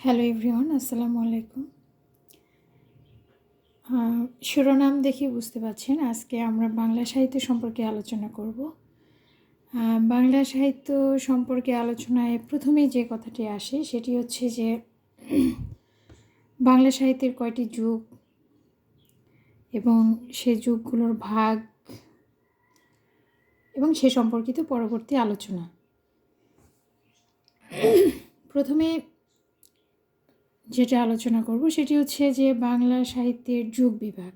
Hello everyone, আসসালামু আলাইকুম। শিরোনাম দেখে বুঝতে পারছেন, আজকে আমরা বাংলা সাহিত্য সম্পর্কে আলোচনা করব। বাংলা সাহিত্য সম্পর্কে আলোচনায় প্রথমেই যে কথাটি আসে, সেটি হচ্ছে যে বাংলা সাহিত্যের কয়টি যুগ এবং সে যুগগুলোর ভাগ এবং সে সম্পর্কিত পরবর্তী আলোচনা। প্রথমে যেটা আলোচনা করব সেটি হচ্ছে যে বাংলা সাহিত্যের যুগ বিভাগ।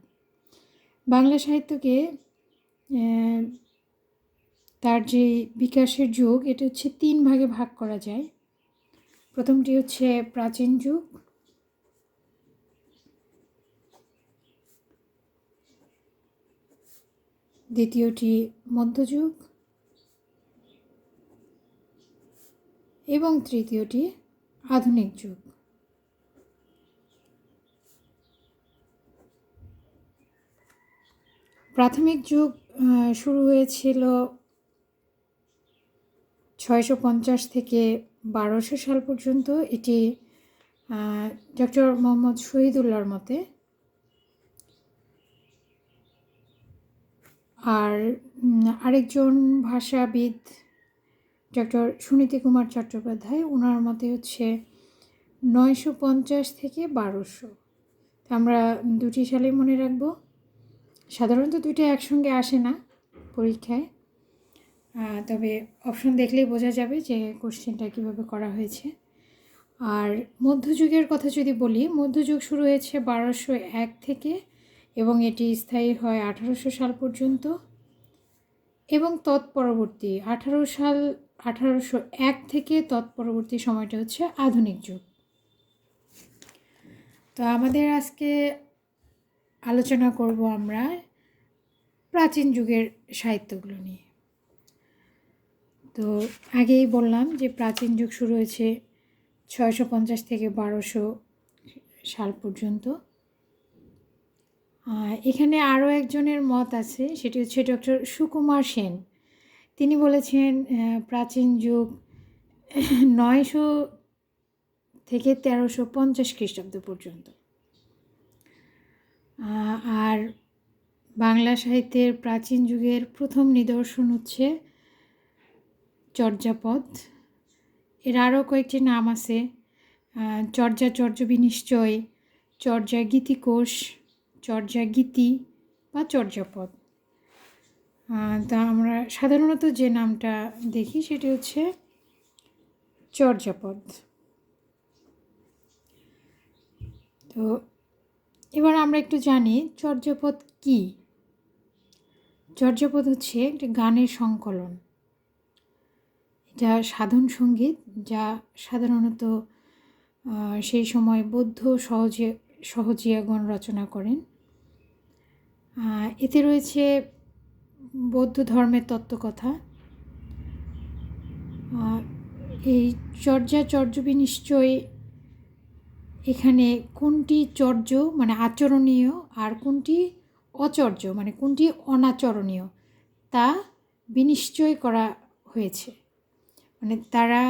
বাংলা সাহিত্যকে তার যে বিকাশের যুগ, এটা হচ্ছে তিন ভাগে ভাগ করা যায়। প্রথমটি হচ্ছে প্রাচীন যুগ, দ্বিতীয়টি মধ্যযুগ এবং তৃতীয়টি আধুনিক যুগ। প্রাথমিক যুগ শুরু হয়েছিল ছয়শো পঞ্চাশ থেকে বারোশো সাল পর্যন্ত। এটি ডক্টর মোহাম্মদ শহীদুল্লাহর মতে। আর আরেকজন ভাষাবিদ ডক্টর সুনীতি কুমার চট্টোপাধ্যায় ওনার মতে হচ্ছে নয়শো পঞ্চাশ থেকে বারোশো। আমরা দুটি সালে মনে রাখব। সাধারণত দুইটা একসঙ্গে আসে না পরীক্ষায়। তবে অপশন দেখলেই বোঝা যাবে যে কোশ্চেনটা কীভাবে করা হয়েছে। আর মধ্যযুগের কথা যদি বলি, মধ্যযুগ শুরু হয়েছে বারোশো এক থেকে এবং এটি স্থায়ী হয় আঠারোশো সাল পর্যন্ত। এবং তৎপরবর্তী আঠারো সাল, আঠারোশো এক থেকে তৎপরবর্তী সময়টা হচ্ছে আধুনিক যুগ। তো আমাদের আজকে আলোচনা করব আমরা প্রাচীন যুগের সাহিত্যগুলো নিয়ে। তো আগেই বললাম যে প্রাচীন যুগ শুরু হয়েছে ছয়শো পঞ্চাশ থেকে বারোশো সাল পর্যন্ত। এখানে আরও একজনের মত আছে, সেটি হচ্ছে ডক্টর সুকুমার সেন। তিনি বলেছেন প্রাচীন যুগ নয়শো থেকে তেরোশো পঞ্চাশ খ্রিস্টাব্দ পর্যন্ত। আর বাংলা সাহিত্যের প্রাচীন যুগের প্রথম নিদর্শন হচ্ছে চর্যাপদ। এর আরও কয়েকটি নাম আছে চর্যা চর্য বিনিশ্চয়, চর্যা গীতিকোষ চর্যা গীতি বা চর্যাপদ। তা আমরা সাধারণত যে নামটা দেখি সেটি হচ্ছে চর্যাপদ। তো এবার আমরা একটু জানি চর্যাপদ কি? চর্যাপদ হচ্ছে একটি গানের সংকলন। এটা সাধন সংগীত যা সাধারণত সেই সময় বৌদ্ধ সহজে, সহজিয়াগণ রচনা করেন। এতে রয়েছে বৌদ্ধ ধর্মের তত্ত্বকথা। এই চর্যা চর্যবি নিশ্চয় এখানে কোনটি চর্য মানে আচরণীয় আর কোনটি অচর্য মানে কোনটি অনাচরণীয়, তা বিনিশ্চয় করা হয়েছে। মানে তারা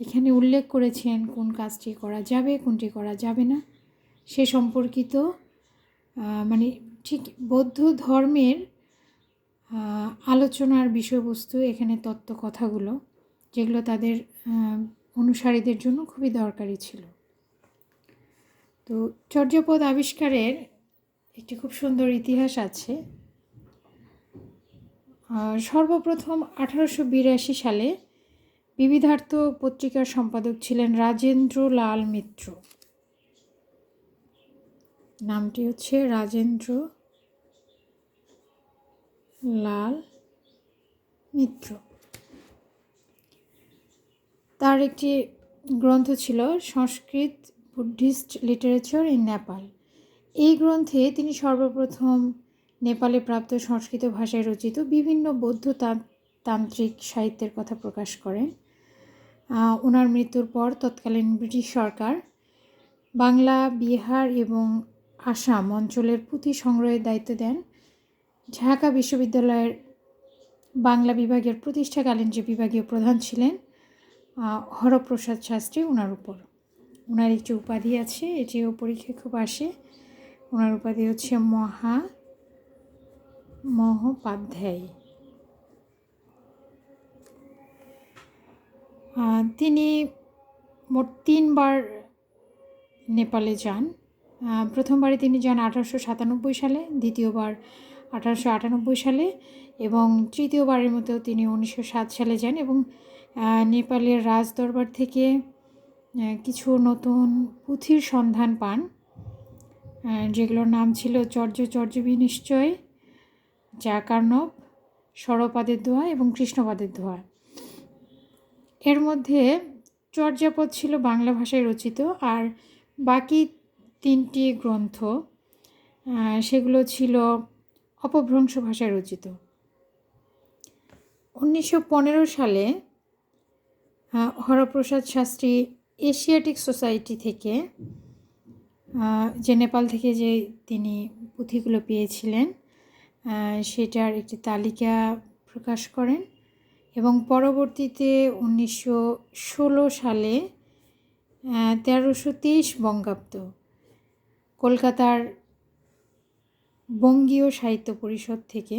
এখানে উল্লেখ করেছেন কোন কাজটি করা যাবে, কোনটি করা যাবে না। সে সম্পর্কিত মানে ঠিক বৌদ্ধ ধর্মের আলোচনার বিষয়বস্তু, এখানে তত্ত্ব কথাগুলো যেগুলো তাদের অনুসারীদের জন্য খুবই দরকারি ছিল। তো চর্যাপদ আবিষ্কারের একটি খুব সুন্দর ইতিহাস আছে। সর্বপ্রথম আঠারোশো বিরাশি সালে বিবিধার্থ পত্রিকার সম্পাদক ছিলেন রাজেন্দ্র লাল মিত্র। নামটি হচ্ছে রাজেন্দ্র লাল মিত্র। তার একটি গ্রন্থ ছিল Sanskrit Buddhist literature in Nepal এই গ্রন্থে তিনি সর্বপ্রথম নেপালে প্রাপ্ত সংস্কৃত ভাষায় রচিত বিভিন্ন বৌদ্ধ তান্ত্রিক সাহিত্যের কথা প্রকাশ করেন। ওনার মৃত্যুর পর তৎকালীন ব্রিটিশ সরকার বাংলা, বিহার এবং আসাম অঞ্চলের পুঁথি সংগ্রহের দায়িত্ব দেন। ঢাকা বিশ্ববিদ্যালয়ের বাংলা বিভাগের প্রতিষ্ঠাকালীন যে বিভাগীয় প্রধান ছিলেন হরপ্রসাদ শাস্ত্রী ওনার উপর। ওনার একটি উপাধি আছে, এটিও পরীক্ষায় খুব আসে। ওনার উপাধি হচ্ছে মহা মহোপাধ্যায়। তিনি মোট তিনবার নেপালে যান। প্রথমবারে তিনি যান আঠারোশো সাতানব্বই সালে, দ্বিতীয়বার আঠারোশো আটানব্বই সালে এবং তৃতীয়বারের মতো তিনি উনিশশো সাত সালে যান এবং নেপালের রাজদরবার থেকে কিছু নতুন পুঁথির সন্ধান পান। যেগুলোর নাম ছিল চর্য চর্য বিনিশ্চয় জাকার্ণব, সরপাদের দোয়া এবং কৃষ্ণপাদের দোয়া। এর মধ্যে চর্যাপদ ছিল বাংলা ভাষায় রচিত আর বাকি তিনটি গ্রন্থ সেগুলো ছিল অপভ্রংশ ভাষায় রচিত। উনিশশো পনেরো সালে হরপ্রসাদ শাস্ত্রী এশিয়াটিক সোসাইটি থেকে যে নেপাল থেকে যে তিনি পুঁথিগুলো পেয়েছিলেন সেটার একটি তালিকা প্রকাশ করেন এবং পরবর্তীতে উনিশশো ষোলো সালে তেরোশো তেইশ বঙ্গাব্দ কলকাতার বঙ্গীয় সাহিত্য পরিষদ থেকে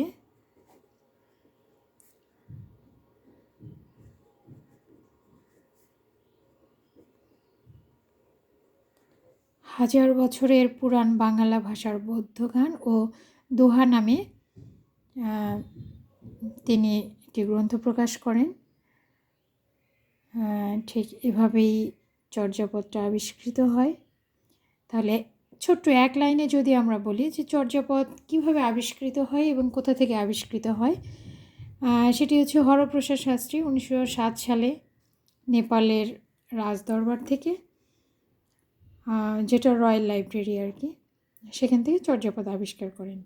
হাজার বছরের পুরাণ বাংলা ভাষার বৌদ্ধ গান ও দোহা নামে তিনি একটি গ্রন্থ প্রকাশ করেন। ঠিক এভাবেই চর্যাপদটা আবিষ্কৃত হয়। তাহলে ছোট্ট এক লাইনে যদি আমরা বলি যে চর্যাপদ কীভাবে আবিষ্কৃত হয় এবং কোথা থেকে আবিষ্কৃত হয় সেটি হচ্ছে হরপ্রসাদ শাস্ত্রী উনিশশো সাত সালে নেপালের রাজদরবার থেকে। যেটা রয়্যাল লাইব্রেরি আর কি, সেখান থেকে চর্যাপদ আবিষ্কার করেন।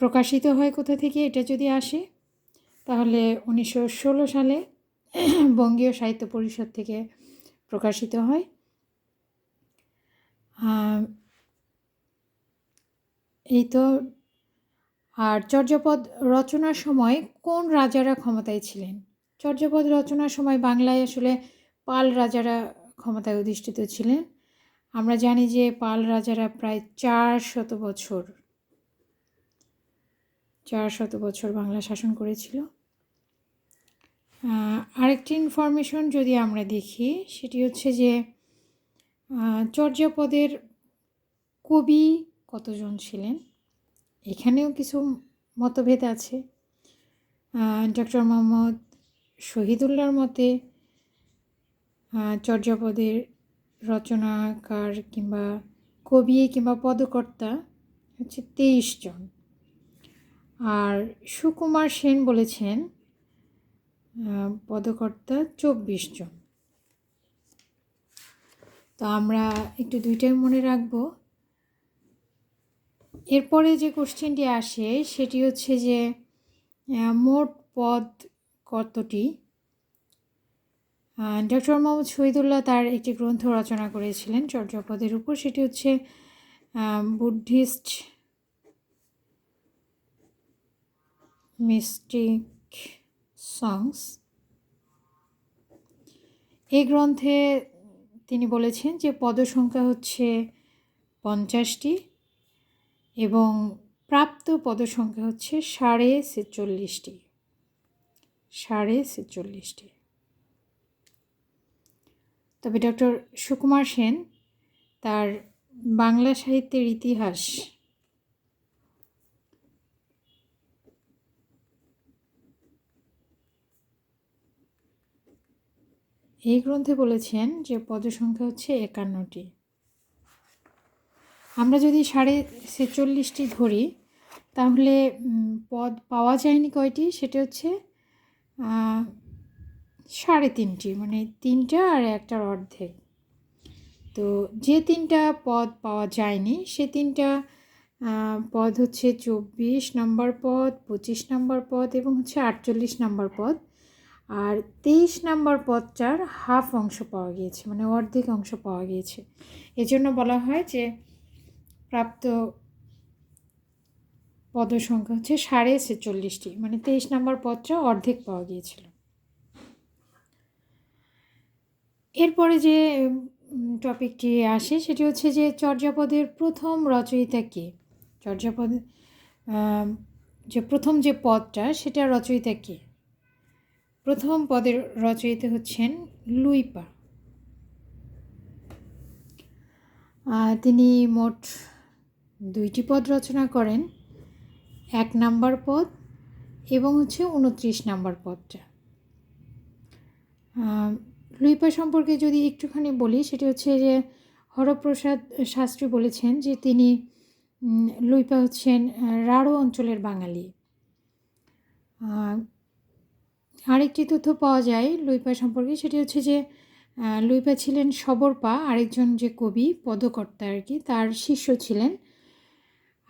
প্রকাশিত হয় কোথা থেকে এটা যদি আসে, তাহলে উনিশশো ষোলো সালে বঙ্গীয় সাহিত্য পরিষদ থেকে প্রকাশিত হয়। এই তো, আর চর্যাপদ রচনার সময় কোন রাজারা ক্ষমতায় ছিলেন? চর্যাপদ রচনার সময় বাংলায় আসলে পাল রাজারা ক্ষমতায় অধিষ্ঠিত ছিলেন। আমরা জানি যে পাল রাজারা প্রায় চার শত বছর চার শত বছর বাংলা শাসন করেছিল। আরেকটি ইনফরমেশন যদি আমরা দেখি, সেটি হচ্ছে যে চর্যাপদের কবি কতজন ছিলেন? এখানেও কিছু মতভেদ আছে। ডক্টর মোহাম্মদ শহীদুল্লাহর মতে চর্যাপদের রচনাকার কিংবা কবি কিংবা পদকর্তা হচ্ছে তেইশ জন। আর সুকুমার সেন বলেছেন পদকর্তা চব্বিশ জন। তো আমরা একটু দুইটাই মনে রাখব। এরপরে যে কোশ্চেনটি আসে, সেটি হচ্ছে যে মোট পদ কতটি? ডক্টর মোহাম্মদ শহীদুল্লাহ তার একটি গ্রন্থ রচনা করেছিলেন, চর্যাপদের উপর। সেটি হচ্ছে বুদ্ধিস্ট মিস্টিক সংস। এই গ্রন্থে তিনি বলেছেন যে পদসংখ্যা হচ্ছে পঞ্চাশটি এবং প্রাপ্ত পদসংখ্যা হচ্ছে সাড়ে ছেচল্লিশটি। সাড়ে ছেচল্লিশটি। তবে ডক্টর সুকুমার সেন তার বাংলা সাহিত্যের ইতিহাস এই গ্রন্থে বলেছেন যে পদসংখ্যা হচ্ছে একান্নটি। আমরা যদি সাড়ে ছেচল্লিশটি ধরি, তাহলে পদ পাওয়া যায়নি কয়টি? সেটা হচ্ছে সাড়ে তিনটি মানে তিনটা আর একটার অর্ধেক। তো যে তিনটা পদ পাওয়া যায়নি, সে তিনটা পদ হচ্ছে চব্বিশ নম্বর পদ, পঁচিশ নম্বর পদ এবং হচ্ছে আটচল্লিশ নম্বর পদ। আর তেইশ নম্বর পদটার হাফ অংশ পাওয়া গিয়েছে মানে অর্ধেক অংশ পাওয়া গিয়েছে। এজন্য বলা হয় যে প্রাপ্ত পদসংখ্যা হচ্ছে সাড়ে ছেচল্লিশটি মানে তেইশ নম্বর পদটা অর্ধেক পাওয়া গিয়েছিল। এরপরে যে টপিকটি আসে সেটি হচ্ছে যে, চর্যাপদের প্রথম রচয়িতা কে? চর্যাপদ যে প্রথম যে পদটা সেটা রচয়িতা কে? প্রথম পদের রচয়িতা হচ্ছেন লুইপা। তিনি মোট দুইটি পদ রচনা করেন, এক নাম্বার পদ এবং হচ্ছে উনত্রিশ নাম্বার পদটা। লুইপা সম্পর্কে যদি একটুখানি বলি, সেটি হচ্ছে যে হরপ্রসাদ শাস্ত্রী বলেছেন যে তিনি লুইপা হচ্ছেন রাঢ় অঞ্চলের বাঙালি। আরেকটি তথ্য পাওয়া যায় লুইপা সম্পর্কে, সেটি হচ্ছে যে লুইপা ছিলেন সবরপা, আরেকজন যে কবি, পদকর্তা আর কি, তার শিষ্য ছিলেন।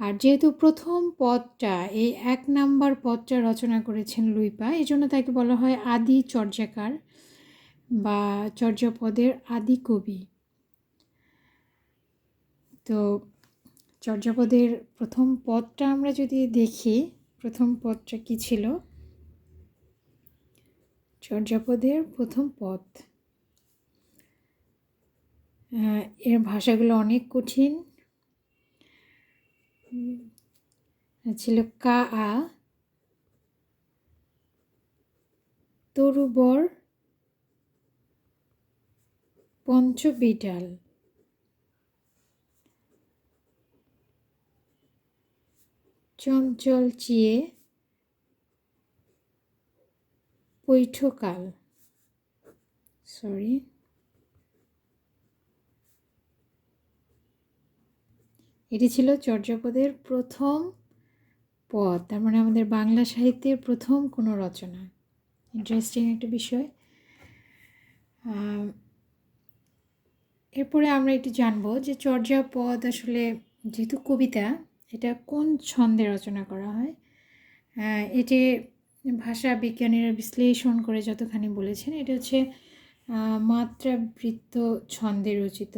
আর যেহেতু প্রথম পদটা, এই এক নাম্বার পদটা রচনা করেছেন লুইপা এই জন্য তাকে বলা হয় আদি চর্যাকার বা চর্যাপদের আদি কবি। তো চর্যাপদের প্রথম পদটা আমরা যদি দেখি, প্রথম পদটা কি ছিল? চর্যাপদের প্রথম পদ। এর ভাষাগুলো অনেক কঠিন। ছিল কা আ, তরুবর পঞ্চবিডাল। চঞ্চল চিয়ে পৈঠকাল। সরি এটি ছিল চর্যাপদের প্রথম পদ, তার মানে আমাদের বাংলা সাহিত্যের প্রথম কোনো রচনা। ইন্টারেস্টিং একটা বিষয়। এরপরে আমরা একটু জানব যে চর্যাপদ আসলে যেহেতু কবিতা এটা কোন ছন্দে রচনা করা হয়? এটি ভাষা বিজ্ঞানীরা বিশ্লেষণ করে যতখানি বলেছেন এটা হচ্ছে মাত্রাবৃত্ত ছন্দে রচিত।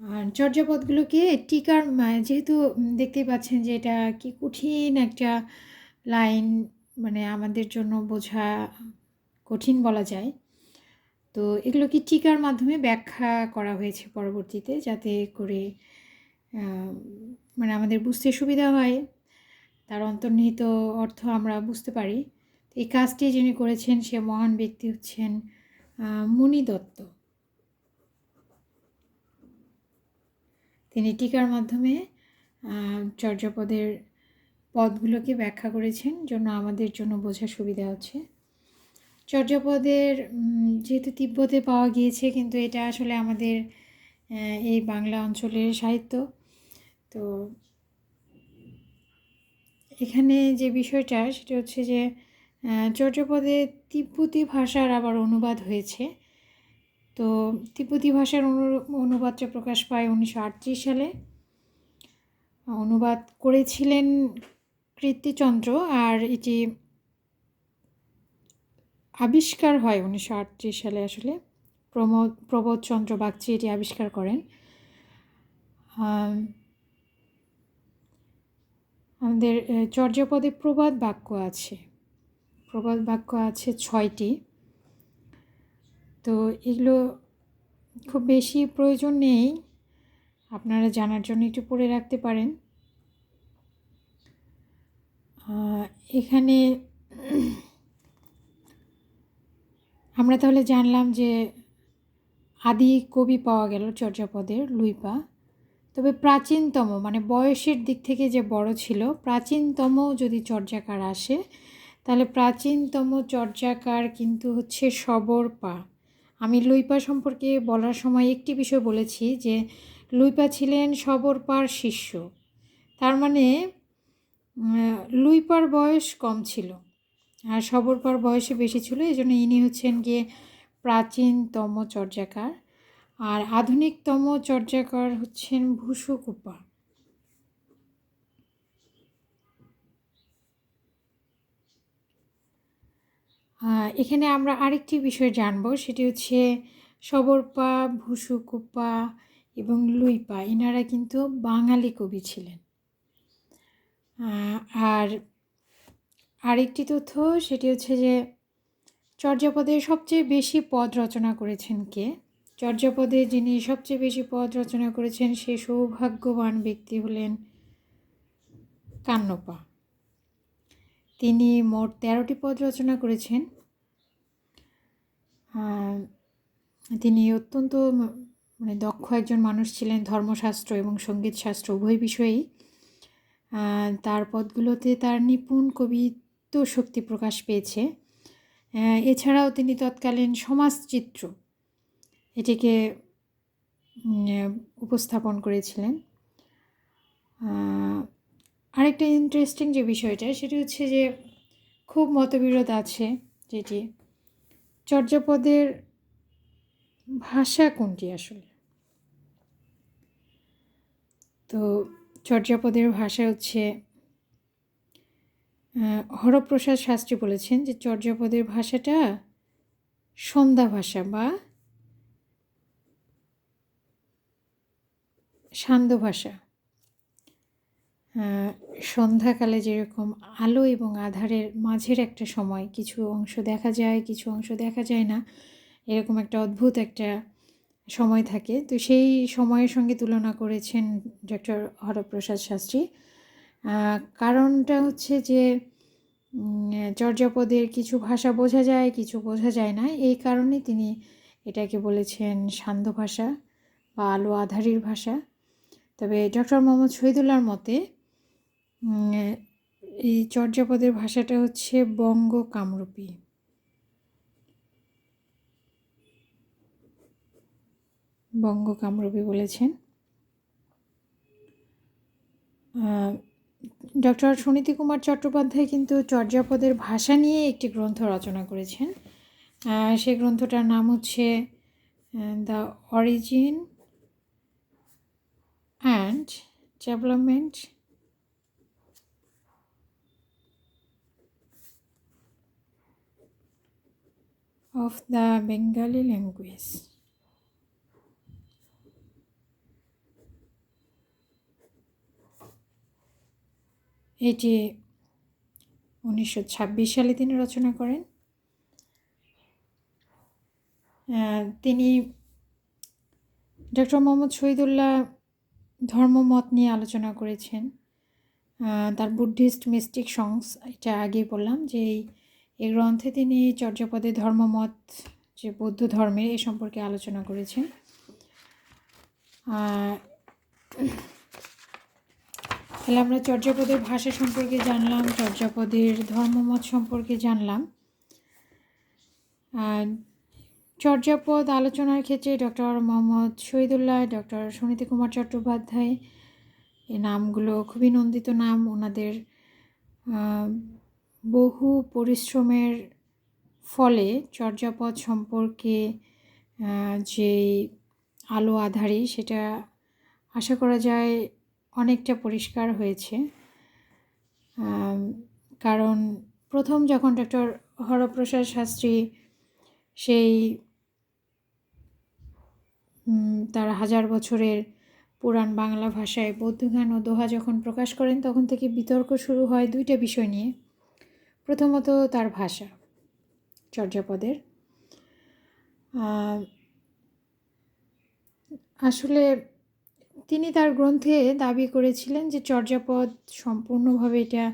আর চর্যাপদগুলোকে টিকার যেহেতু উম, দেখতেই পাচ্ছেন যে এটা কি কঠিন একটা লাইন মানে আমাদের জন্য বোঝা কঠিন বলা যায়। তো এগুলোকে টিকার মাধ্যমে ব্যাখ্যা করা হয়েছে পরবর্তীতে যাতে করে মানে আমাদের বুঝতে সুবিধা হয়? তার অন্তর্নিহিত অর্থ আমরা বুঝতে পারি। এই কাজটি যিনি করেছেন সে মহান ব্যক্তি হচ্ছেন মণি দত্ত। তিনি টিকার মাধ্যমে চর্যাপদের পদগুলোকে ব্যাখ্যা করেছেন, জন্য আমাদের জন্য বোঝা সুবিধা হচ্ছে। চর্যাপদের যেহেতু তিব্বতে পাওয়া গিয়েছে, কিন্তু এটা আসলে আমাদের এই বাংলা অঞ্চলের সাহিত্য। তো এখানে যে বিষয়টা, সেটা হচ্ছে যে চর্যাপদে তিব্বতী ভাষার আবার অনুবাদ হয়েছে। তো তিব্বতী ভাষার অনু- অনুবাদটা প্রকাশ পায় উনিশশো আটত্রিশ সালে। অনুবাদ করেছিলেন কীর্তিচন্দ্র, আর এটি আবিষ্কার হয় উনিশশো আটত্রিশ সালে আসলে। প্রমোদ প্রবোধচন্দ্র বাগচি এটি আবিষ্কার করেন। আমাদের চর্যাপদে প্রবাদ বাক্য আছে। প্রবাদ বাক্য আছে ছয়টি। তো এগুলো খুব বেশি প্রয়োজন নেই। আপনারা জানার জন্য একটু পড়ে রাখতে পারেন। এখানে আমরা তাহলে জানলাম যে আদি কবি পাওয়া গেল চর্যাপদের, লুইপা। তবে প্রাচীনতম মানে বয়সের দিক থেকে যে বড় ছিল, প্রাচীনতম যদি চর্যাকার আসে, তাহলে প্রাচীনতম চর্যাকার কিন্তু হচ্ছে সবর পা আমি লুইপা সম্পর্কে বলার সময় একটি বিষয় বলেছি যে, লুইপা ছিলেন সবর পার শিষ্য। তার মানে লুইপার বয়স কম ছিল। আর সবরপার বয়সে বেশি ছিল এই জন্য ইনি হচ্ছেন গিয়ে প্রাচীনতম চর্যাকার। আর আধুনিকতম চর্যাকার হচ্ছেন ভূসুকুপা আহ, এখানে আমরা আরেকটি বিষয় জানব সেটি হচ্ছে সবরপা ভূসুকুপা এবং লুইপা এনারা কিন্তু বাঙালি কবি ছিলেন। আর আরেকটি তথ্য, সেটি হচ্ছে যে চর্যাপদে সবচেয়ে বেশি পদ রচনা করেছেন কে? চর্যাপদে যিনি সবচেয়ে বেশি পদ রচনা করেছেন, সে সৌভাগ্যবান ব্যক্তি হলেন কান্নপা তিনি মোট তেরোটি পদ রচনা করেছেন। তিনি অত্যন্ত মানে দক্ষ একজন মানুষ ছিলেন, ধর্মশাস্ত্র এবং সংগীত শাস্ত্র উভয় বিষয়েই। তার পদগুলোতে তার নিপুণ কবিত্ব শক্তি প্রকাশ পেয়েছে। এছাড়াও তিনি তৎকালীন সমাজচিত্র এটিকে উপস্থাপন করেছিলেন। আরেকটা ইন্টারেস্টিং যে বিষয়টা, সেটি হচ্ছে যে খুব মতবিরোধ আছে যেটি চর্যাপদের ভাষা কোনটি আসলে? তো চর্যাপদের ভাষা হচ্ছে হরপ্রসাদ শাস্ত্রী বলেছেন যে চর্যাপদের ভাষাটা সন্ধ্যা ভাষা বা সান্ধ্য ভাষা। সন্ধ্যাকালে যেরকম আলো এবং আধারের মাঝের একটা সময়, কিছু অংশ দেখা যায়, কিছু অংশ দেখা যায় না, এরকম একটা অদ্ভুত একটা সময় থাকে। তো সেই সময়ের সঙ্গে তুলনা করেছেন ডক্টর হরপ্রসাদ শাস্ত্রী। কারণটা হচ্ছে যে চর্যাপদের কিছু ভাষা বোঝা যায়, কিছু বোঝা যায় না। এই কারণে তিনি এটাকে বলেছেন সান্ধ্য ভাষা বা আলো আধারির ভাষা। তবে ডক্টর মোহাম্মদ শহীদুল্লাহর মতে এই চর্যাপদের ভাষাটা হচ্ছে বঙ্গ কামরূপী বঙ্গ কামরূপী বলেছেন ডক্টর সুনীতি কুমার চট্টোপাধ্যায় কিন্তু চর্যাপদের ভাষা নিয়ে একটি গ্রন্থ রচনা করেছেন সেই গ্রন্থটার নাম হচ্ছে the origin and development of the Bengali language. এটি উনিশশো ছাব্বিশ সালে তিনি রচনা করেন তিনি ডক্টর মোহাম্মদ শহীদুল্লাহ ধর্মমত নিয়ে আলোচনা করেছেন। তার বুদ্ধিস্ট মিস্টিক সংস, এটা আগেই বললাম যে এই গ্রন্থে তিনি চর্যাপদে ধর্মমত, যে বৌদ্ধ ধর্মের এ সম্পর্কে আলোচনা করেছেন। তাহলে আমরা চর্যাপদের ভাষা সম্পর্কে জানলাম, চর্যাপদের ধর্মমত সম্পর্কে জানলাম। চর্যাপদ আলোচনার ক্ষেত্রে ডক্টর মোহাম্মদ শহীদুল্লাহ, ডক্টর সুনীতি কুমার চট্টোপাধ্যায় এই নামগুলো খুবই নন্দিত নাম। ওনাদের বহু পরিশ্রমের ফলে চর্যাপদ সম্পর্কে যে আলো আধারি, সেটা আশা করা যায় অনেকটা পরিষ্কার হয়েছে। কারণ প্রথম যখন ডক্টর হরপ্রসাদ শাস্ত্রী সেই তার হাজার বছরের পুরাণ বাংলা ভাষায় বৌদ্ধগান ও দোহা যখন প্রকাশ করেন, তখন থেকে বিতর্ক শুরু হয় দুইটা বিষয় নিয়ে। প্রথমত তার ভাষা, চর্যাপদের। আসলে তিনি তার গ্রন্থে দাবি করেছিলেন যে চর্যাপদ সম্পূর্ণভাবে এটা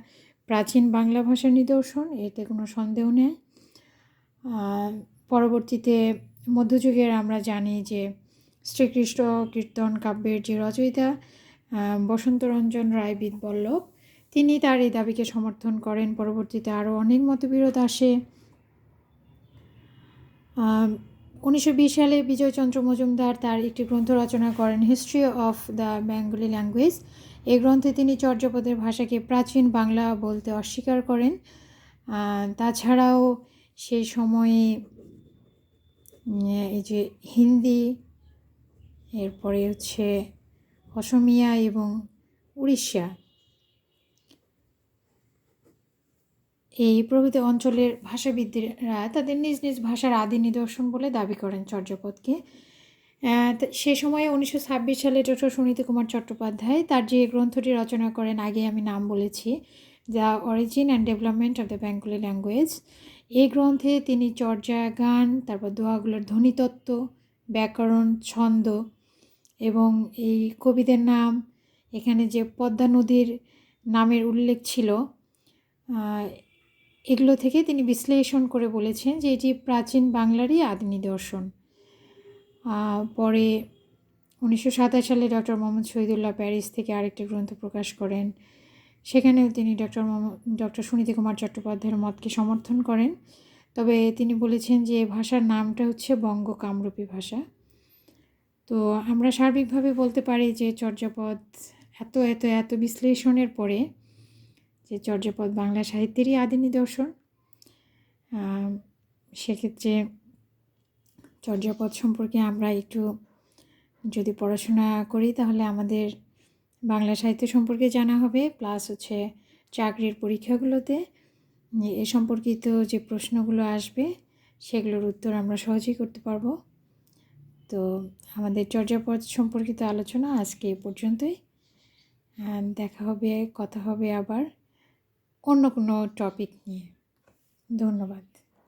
প্রাচীন বাংলা ভাষার নিদর্শন, এতে কোনো সন্দেহ নেই। পরবর্তীতে মধ্যযুগের আমরা জানি যে শ্রীকৃষ্ণ কীর্তন কাব্যের যে রচয়িতা বসন্তরঞ্জন রায় বল্লভ তিনি তার এই দাবিকে সমর্থন করেন। পরবর্তীতে আরও অনেক মতবিরোধ আসে। উনিশশো বিশ সালে বিজয়চন্দ্র মজুমদার তার একটি গ্রন্থ রচনা করেন history of the Bengali language এই গ্রন্থে তিনি চর্যাপদের ভাষাকে প্রাচীন বাংলা বলতে অস্বীকার করেন। তাছাড়াও সেই সময়ে এই যে হিন্দি, এরপরে হচ্ছে অসমিয়া এবং উড়িষ্যা এই প্রভৃতি অঞ্চলের ভাষাবিদরা তাদের নিজ নিজ ভাষার আদি নিদর্শন বলে দাবি করেন চর্যাপদকে। সে সময়ে উনিশশো ছাব্বিশ সালে ডক্টর সুনীতি কুমার চট্টোপাধ্যায় তার যে গ্রন্থটি রচনা করেন, আগে আমি নাম বলেছি, the origin and development of the Bengali language এই গ্রন্থে তিনি চর্যা, গান, তারপর দোয়াগুলোর ধ্বনিতত্ত্ব, ব্যাকরণ, ছন্দ এবং এই কবিদের নাম, এখানে যে পদ্মা নদীর নামের উল্লেখ ছিল এগুলো থেকে তিনি বিশ্লেষণ করে বলেছেন যে এটি প্রাচীন বাংলারই আদি নিদর্শন পরে উনিশশো সাতাশ সালে ডক্টর মোহাম্মদ শহীদুল্লাহ প্যারিস থেকে আরেকটি গ্রন্থ প্রকাশ করেন। সেখানেও তিনি ডক্টর ডক্টর সুনীতি কুমার চট্টোপাধ্যায়ের মতকে সমর্থন করেন। তবে তিনি বলেছেন যে ভাষার নামটা হচ্ছে বঙ্গ কামরূপী ভাষা। তো আমরা সার্বিকভাবে বলতে পারি যে চর্যাপদ এত এত এত বিশ্লেষণের পরে যে চর্যাপদ বাংলা সাহিত্যেরই আদি নিদর্শন। সেক্ষেত্রে চর্যাপদ সম্পর্কে আমরা একটু যদি পড়াশোনা করি, তাহলে আমাদের বাংলা সাহিত্য সম্পর্কে জানা হবে, প্লাস হচ্ছে চাকরির পরীক্ষাগুলোতে এ সম্পর্কিত যে প্রশ্নগুলো আসবে, সেগুলোর উত্তর আমরা সহজেই করতে পারব। তো আমাদের চর্যাপদ সম্পর্কিত আলোচনা আজকে এ পর্যন্তই। দেখা হবে, কথা হবে আবার। অন্য কোনো টপিক নিয়ে। ধন্যবাদ।